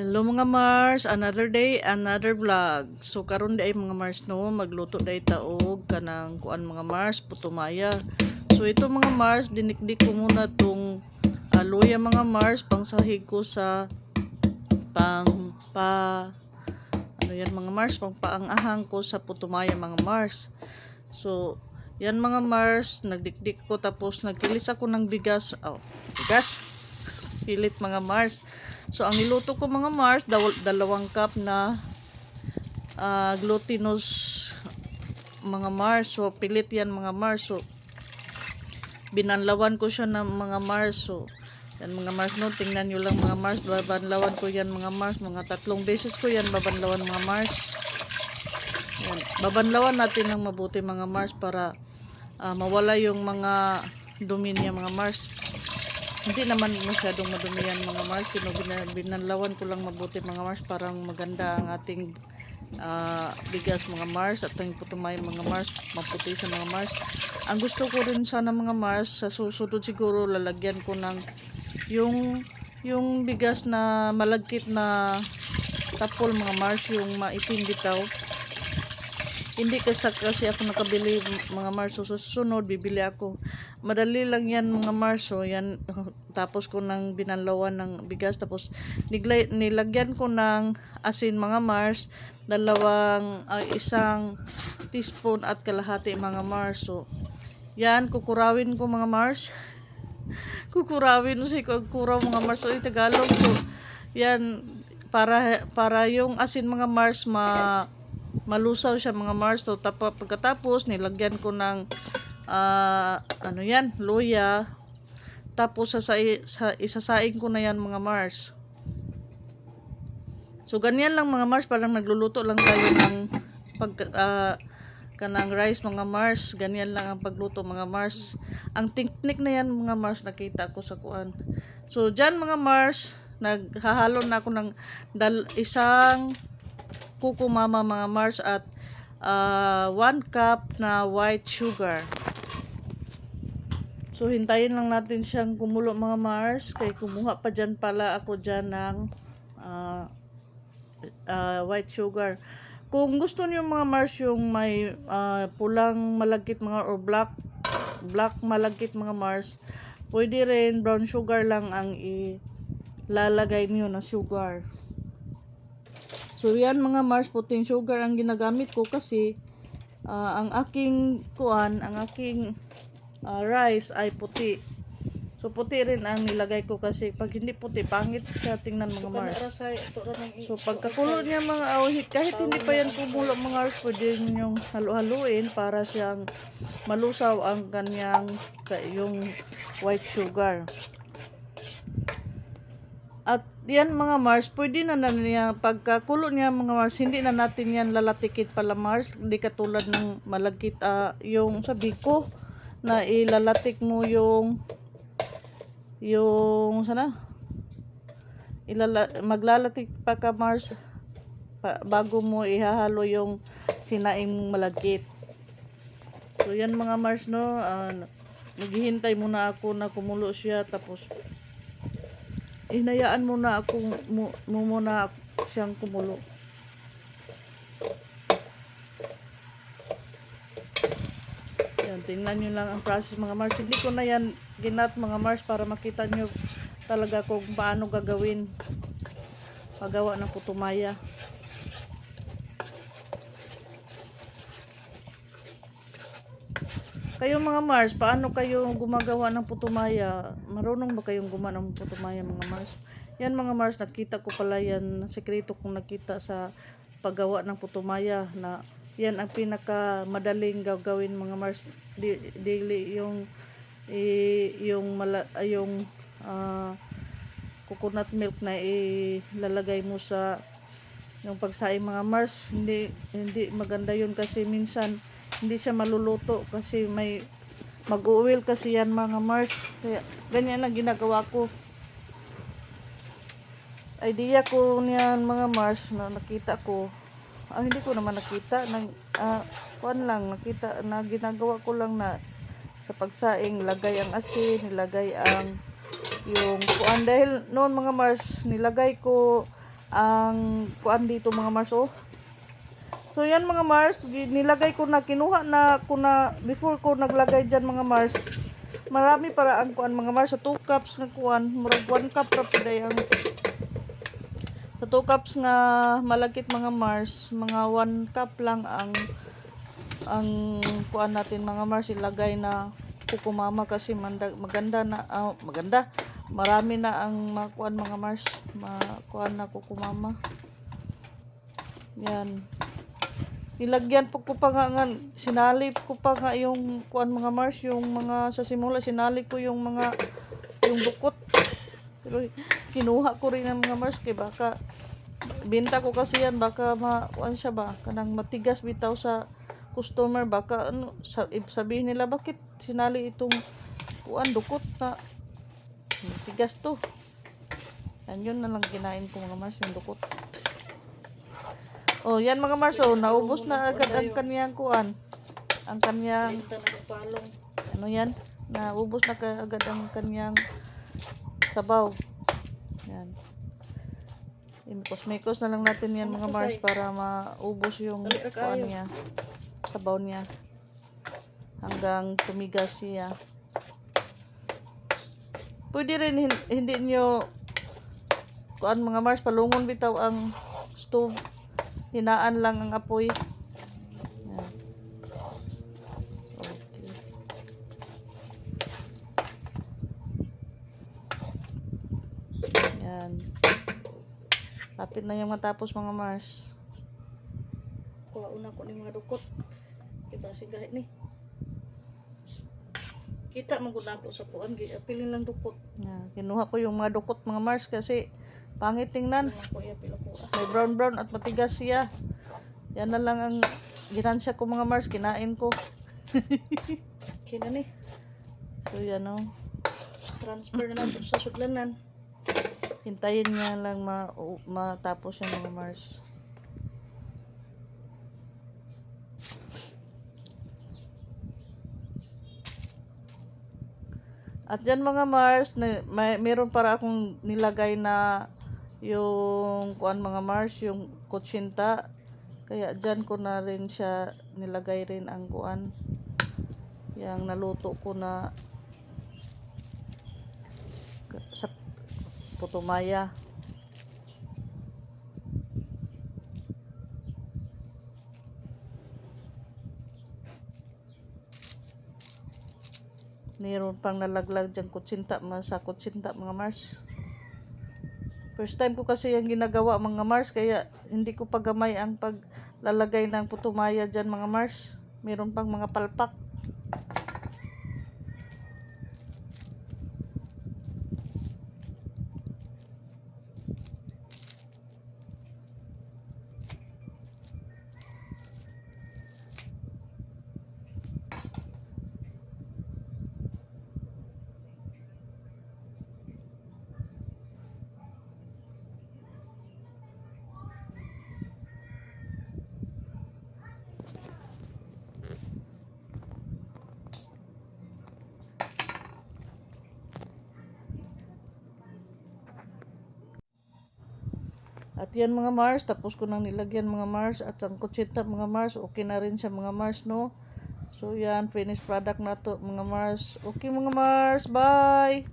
Hello mga Mars, another day, another vlog. So karon di ay mga Mars no, magluto day taog kanang kuan mga Mars, putumaya. So ito mga Mars, dinikdik ko muna tong aloya mga Mars, pangsahig ko sa pang pa ano yan mga Mars, pang paangahang ko sa putumaya mga Mars. So yan mga Mars, nagdikdik ko tapos nagkilis ako ng bigas. Oh, bigas? pilit mga Mars. So, ang niluto ko mga Mars, daw- dalawang cup na ah, glutinous mga Mars. So, pilit yan mga Mars. So, binanlawan ko siya ng mga Mars. So, yan mga Mars no, tingnan nyo lang mga Mars. Babanlawan ko yan mga Mars. Mga tatlong beses ko yan babanlawan mga Mars. Yan. Babanlawan natin ng mabuti mga Mars para ah, mawala yung mga dumi niya mga Mars. Hindi naman masyadong madumi yan mga Mars. Bina- binanlawan ko lang mabuti mga Mars. Parang maganda ang ating ah, bigas mga Mars at ang putumay mga Mars. Maputi sa mga Mars. Ang gusto ko rin sana mga Mars, sa susunod siguro lalagyan ko ng yung yung bigas na malagkit na tapol mga Mars, yung maitim bitaw. Hindi kasi, kasi ako nakabili mga Mars. So, susunod, bibili ako. Madali lang yan mga Mars. So, yan, tapos ko ng binanlawan ng bigas. Tapos, niglay, nilagyan ko ng asin mga Mars. Dalawang, ah, isang teaspoon at kalahati mga Mars. So, yan, kukurawin ko mga Mars. kukurawin no si kuraw mga Mars. Yung Tagalog. So, yan, para, para yung asin mga Mars ma malusaw siya mga Mars. So, tapa, pagkatapos, nilagyan ko ng, ah, ano yan, luya. Tapos, sa, sa, isasaing ko na yan mga Mars. So, ganyan lang mga Mars. Parang nagluluto lang tayo ng pag, ah, kanang rice mga Mars. Ganyan lang ang pagluto mga Mars. Ang technique na yan mga Mars, nakita ko sa kuan. So, dyan mga Mars, naghahalo na ako ng dal isang kuko mama mga Mars at 1 cup na white sugar. So hintayin lang natin siyang kumulo mga Mars kay kumuha pa dyan pala ako dyan ng ah, ah, white sugar. Kung gusto niyo mga Mars yung may ah, pulang malagkit mga or black black malagkit mga Mars, pwede rin brown sugar lang ang ilalagay niyo na sugar. So yan mga Mars puting sugar ang ginagamit ko kasi ah, ang aking kuan, ang aking ah, rice ay puti. So puti rin ang nilagay ko kasi pag hindi puti pangit siya tingnan mga Mars. So pagkakulo niya mga awhit kahit hindi pa yan kumulo mga Mars pwede ninyong halu-haluin para siyang malusaw ang kanyang ka- yung white sugar. Yan mga Mars, pwede na na niya, pagkakulo niya mga Mars, hindi na natin yan lalatikit pala Mars, hindi katulad ng malagkit, ah, yung sabi ko, na ilalatik mo yung, yung, sana, ilala, maglalatik pa ka Mars, pa, bago mo ihahalo yung sinaing malagkit. So yan mga Mars no, ah, naghihintay muna ako na kumulo siya, tapos, hinayaan mo na ako mo, muna siyang kumulo. Yan, tingnan nyo lang ang process mga Mars. Hindi ko na yan ginat mga Mars para makita nyo talaga kung paano gagawin paggawa ng putumaya. Kayo mga Mars, paano kayo gumagawa ng putumaya? Marunong ba kayong gumawa ng putumaya mga Mars? Yan mga Mars, nakita ko pala yan, sekreto kong nakita sa paggawa ng putumaya na yan ang pinaka madaling gagawin mga Mars. Daily yung i, yung mala, yung ah, coconut milk na ilalagay mo sa yung pagsaing mga Mars hindi hindi maganda yun kasi minsan hindi siya maluluto kasi may mag-oil kasi yan mga Mars. Kaya ganyan ang ginagawa ko. Idea ko niyan mga Mars na nakita ko. Ah, hindi ko naman nakita. Nang ah, kuan lang nakita na ginagawa ko lang na sa pagsaing lagay ang asin nilagay ang yung kuan dahil noon mga Mars nilagay ko ang kuan dito mga Mars oh. So yan mga Mars, nilagay ko na, kinuha na ko na, before ko naglagay dyan mga Mars, marami para ang kuan mga Mars, sa 2 cups nga kuan, murag 1 cup ra piday ang, sa 2 cups nga malagkit mga Mars, mga 1 cup lang ang, ang kuan natin mga Mars, ilagay na kukumama kasi manda, maganda na, ah, maganda, marami na ang makuan mga Mars, makuan na kukumama. Yan. Nilagyan po ko pa nga, nga sinalip ko pa nga yung kuan mga Mars, yung mga sa simula sinalip ko yung mga yung bukot. Pero kinuha ko rin ang mga Mars kay baka binta ko kasi yan baka ma kuan siya ba kanang matigas bitaw sa customer baka ano sa, sabihin nila bakit sinali itong kuan dukot na matigas to. Yan yun na lang kinain ko mga Mars yung dukot. Oh, yan mga Mars, oh, naubos na agad ang kanyang kuan. Ang kanyang, ano yan? Naubos na agad ang kanyang sabaw. Yan. Imikos-mikos na lang natin yan mga Mars para maubos yung kuan niya. Sabaw niya. Hanggang tumigas siya. Pwede rin hin- hindi nyo kuan mga Mars palungon bitaw ang stove hinaan lang ang apoy Yan. okay. lapit na yung matapos mga Mars Kuha una ko ni mga dukot. Kita si gahit ni. Kita man gud ako sa kuan gi apilin lang dukot. yan. kinuha ko yung mga dukot mga Mars kasi pangit tingnan. May brown brown at matigas siya. Yan na lang ang ginansya ko mga Mars. Kinain ko. Kina ni. So yan o transfer na nato sa sudlanan. hintayin niya lang ma matapos yung mga Mars. At dyan mga Mars, may, meron para akong nilagay na yung kuan mga Mars, yung kutsinta. Kaya dyan ko na rin siya nilagay rin ang kuan. Yang naluto ko na sa putumaya. Meron pang nalaglag dyan kutsinta, sa kutsinta mga Mars. First time ko kasi yung ginagawa mga Mars, kaya hindi ko pagamay ang paglalagay ng putumaya dyan mga Mars. Meron pang mga palpak. At yan mga Mars, tapos ko nang nilagyan mga Mars at ang kutsinta mga Mars, okay na rin siya mga Mars no. So yan, finished product na to mga Mars. Okay mga Mars, bye!